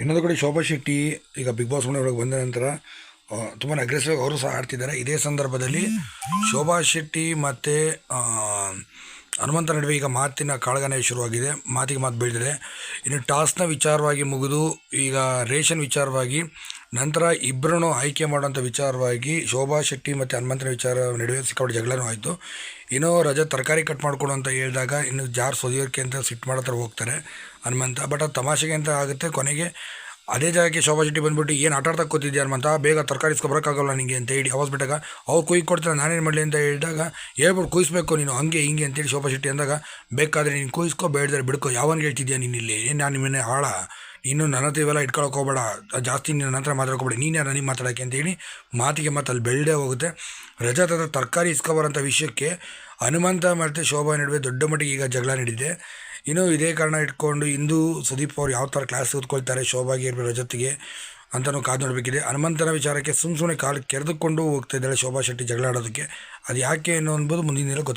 ಇನ್ನೊಂದು ಕಡೆ ಶೋಭಾ ಶೆಟ್ಟಿ ಈಗ ಬಿಗ್ ಬಾಸ್ ಮನೆ ಬಂದ ನಂತರ ತುಂಬಾ ಅಗ್ರೆಸಿವ್ ಅವರು ಸಹ ಆಡ್ತಿದ್ದಾರೆ. ಇದೇ ಸಂದರ್ಭದಲ್ಲಿ ಶೋಭಾ ಶೆಟ್ಟಿ ಮತ್ತು ಹನುಮಂತ ನಡುವೆ ಈಗ ಮಾತಿನ ಕಾಳಗನೇ ಶುರುವಾಗಿದೆ. ಮಾತಿಗೆ ಮಾತು ಬೆಳೆದಿದೆ ಇನ್ನು ಟಾಸ್ನ ವಿಚಾರವಾಗಿ ಮುಗಿದು ಈಗ ರೇಷನ್ ವಿಚಾರವಾಗಿ ನಂತರ ಇಬ್ಬರನ್ನು ಆಯ್ಕೆ ಮಾಡುವಂಥ ವಿಚಾರವಾಗಿ ಶೋಭಾ ಶೆಟ್ಟಿ ಮತ್ತು ಹನುಮಂತನ ವಿಚಾರ ನಡುವೆ ಸಿಕ್ಕಾಪಟ್ಟೆ ಜಗಳನೂ ಆಯಿತು. ಇನ್ನು ರಜೆ ತರಕಾರಿ ಕಟ್ ಮಾಡಿಕೊಡು ಅಂತ ಹೇಳಿದಾಗ ಇನ್ನು ಜಾರ್ ಸೊದಿಯೋಕ್ಕೆ ಅಂತ ಸಿಟ್ಟು ಮಾಡೋ ಥರ ಹೋಗ್ತಾರೆ ಹನುಮಂತ. ಬಟ್ ಅದು ತಮಾಷೆಗೆ ಅಂತ ಆಗುತ್ತೆ. ಕೊನೆಗೆ ಅದೇ ಜಾಗಕ್ಕೆ ಶೋಭಾ ಶೆಟ್ಟಿ ಬಂದುಬಿಟ್ಟು, ಏನು ಆಟ ಆಡ್ತಾ ಕೂತಿದ್ದೆ ಹನುಮಂತ? ಬೇಗ ತರಕಾರಿ ಬರೋಕ್ಕಾಗಲ್ಲ ನಿನಗೆ ಅಂತ ಹೇಳಿ ಅವಾಜ್ ಬಿಟ್ಟಾಗ, ಅವ್ರು ಕುಯ್ದು ಕೊಡ್ತಾರೆ, ನಾನೇನು ಮಾಡಲಿ? ಅಂತ ಹೇಳಿದಾಗ ಹೇಳ್ಬಿಟ್ಟು ಕುಯ್ಸ್ಬೇಕು ನೀನು, ಹಂಗೆ ಹಿಂಗೆ ಅಂತೇಳಿ ಶೋಭಾ ಶೆಟ್ಟಿ ಅಂದಾಗ, ಬೇಕಾದರೆ ನೀನು ಕುಯ್ಸ್ಕೊ ಬೇಡದ್ರೆ ಬಿಡ್ಕೊ ಯಾವನ್ಗೆ ಹೇಳ್ತಿದ್ಯಾ ನೀನು ಇಲ್ಲಿ? ನಾನು ನಿಮ್ಮನ್ನೇ ಆಳ ಇನ್ನು ನನ್ನ ಹತ್ರ ಇವೆಲ್ಲ ಇಟ್ಕೊಳಕ್ಕೆ ಹೋಗಬೇಡ. ಜಾಸ್ತಿ ನಿನ್ನ ಹತ್ರ ಮಾತಾಡ್ಕೋಬೇಡ. ನೀನು ಯಾರು ನನಗೆ ಮಾತಾಡೋಕ್ಕೆ ಅಂತೇಳಿ ಮಾತಿಗೆ ಮಾತು ಅಲ್ಲಿ ಬೆಳೆದೇ ಹೋಗುತ್ತೆ. ರಜಾ ತದ ತರಕಾರಿ ಇಸ್ಕೊಬರೋಂಥ ವಿಷಯಕ್ಕೆ ಹನುಮಂತ ಮತ್ತು ಶೋಭಾ ನಡುವೆ ದೊಡ್ಡ ಮಟ್ಟಿಗೆ ಈಗ ಜಗಳ ನಡೆದಿದೆ ಇನ್ನು ಇದೇ ಕಾರಣ ಇಟ್ಕೊಂಡು ಇಂದು ಸುದೀಪ್ ಅವ್ರು ಯಾವ ಥರ ಕ್ಲಾಸ್ ಕೂತ್ಕೊಳ್ತಾರೆ ಶೋಭಾಗೆ ಇರ್ಬೇಕು ರಜತ್ಗೆ ಅಂತಲೂ ಕಾದು ನೋಡಬೇಕಿದೆ. ಹನುಮಂತನ ವಿಚಾರಕ್ಕೆ ಸುಮ್ಮ ಸುಮ್ಮನೆ ಕಾಲು ಕೆರೆದುಕೊಂಡು ಹೋಗ್ತಾ ಇದ್ದಾಳೆ ಶೋಭಾ ಶೆಟ್ಟಿ ಜಗಳ ಆಡೋದಕ್ಕೆ. ಅದು ಯಾಕೆ ಅನ್ನೋ ಅನ್ಬೋದು ಮುಂದಿನ ದಿನ ಗೊತ್ತಾಗ